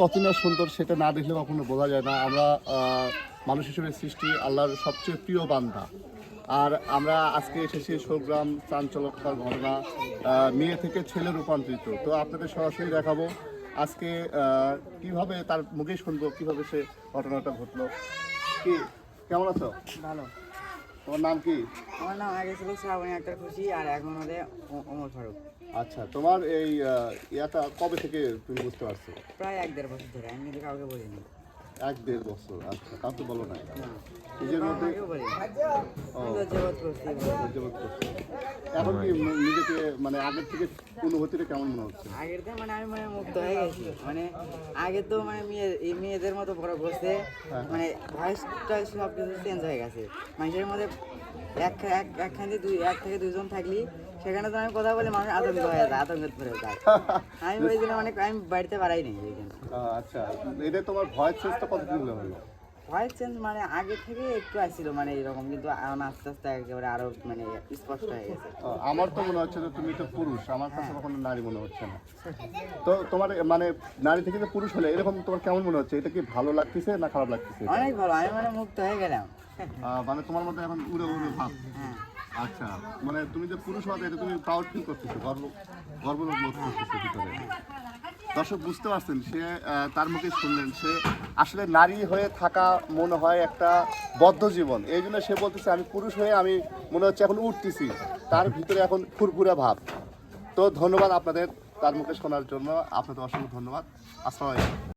কত না সুন্দর সেটা না দেখলে কখনো বোঝা যায় না। আমরা মানুষ হিসেবে সৃষ্টি আল্লাহর সবচেয়ে প্রিয় বান্দা। আর আমরা আজকে এসেছি সৌগ্রাম চাঞ্চলকর ঘটনা মেয়ে থেকে ছেলে রূপান্তরিত। তো আপনাদের সরাসরি দেখাবো আজকে কীভাবে তার মুখে শুনব, কীভাবে সে ঘটনাটা ঘটলো। কি, কেমন আছো? ভালো। তোমার নাম কি? আমার নাম আগে ছিল শ্রাবণী আক্তার খুশি আর এখন হলে ওমর ফারুক। আচ্ছা তোমার এই ইয়াটা কবে থেকে তুমি বুঝতে পারছ? প্রায় এক দেড় বছর ধরে আমি কিন্তু কাউকে বলিনি। এক দেড় বছর আচ্ছা তো বলো না নিজের মধ্যে তো। এখন কি নিজেকে মানে আগের থেকে অনুভূতিটা কেমন মনে হচ্ছে? আগের থেকে মানে আমি মানে মুক্ত হয়ে গেছি। মানে আগে তো মানে মেয়ে এই মেয়েদের মতো বড় করছে। মানে ভয়েসটা সব কিছু চেঞ্জ হয়ে গেছে। মানুষের মধ্যে এক এক একখানে দুই এক থেকে দুজন থাকলি সেখানে তো আমি কথা বলে মানুষ আতঙ্ক হয়ে যায় যায়। আমি ওই জন্য মানে আমি বাড়িতে পারাই আহ, আচ্ছা। এটা তোমার ভয়েস চেঞ্জটা কতদিন হলো? ভয়েস চেঞ্জ মানে আগে থেকে একটু আসছিল মানে এরকম কিন্তু আস্তে আস্তে একেবারে আরও মানে স্পষ্ট হয়ে গেছে। আমার তো মনে হচ্ছে যে তুমি তো পুরুষ আমার কাছে কখনো নারী মনে হচ্ছে না। তো তোমার মানে নারী থেকে যে পুরুষ হলে এরকম তোমার কেমন মনে হচ্ছে? এটা কি ভালো লাগতেছে না খারাপ লাগতেছে? অনেক ভালো আমি মানে মুক্ত হয়ে গেলাম। মানে তোমার মধ্যে এখন উড়ে উড়ে ভাব। হ্যাঁ। আচ্ছা মানে তুমি যে পুরুষ হওয়াতে এটা তুমি প্রাউড ফিল করতেছো গর্ব গর্ববোধ বোধ করতেছো ভিতরে। দর্শক বুঝতে পারছেন সে তার মুখে শুনলেন সে আসলে নারী হয়ে থাকা মনে হয় একটা বদ্ধ জীবন। এই জন্য সে বলতেছে আমি পুরুষ হয়ে আমি মনে হচ্ছে এখন উঠতেছি। তার ভিতরে এখন ফুরফুরে ভাব। তো ধন্যবাদ আপনাদের তার মুখে শোনার জন্য। আপনাদের অসংখ্য ধন্যবাদ। আসসালামাইকুম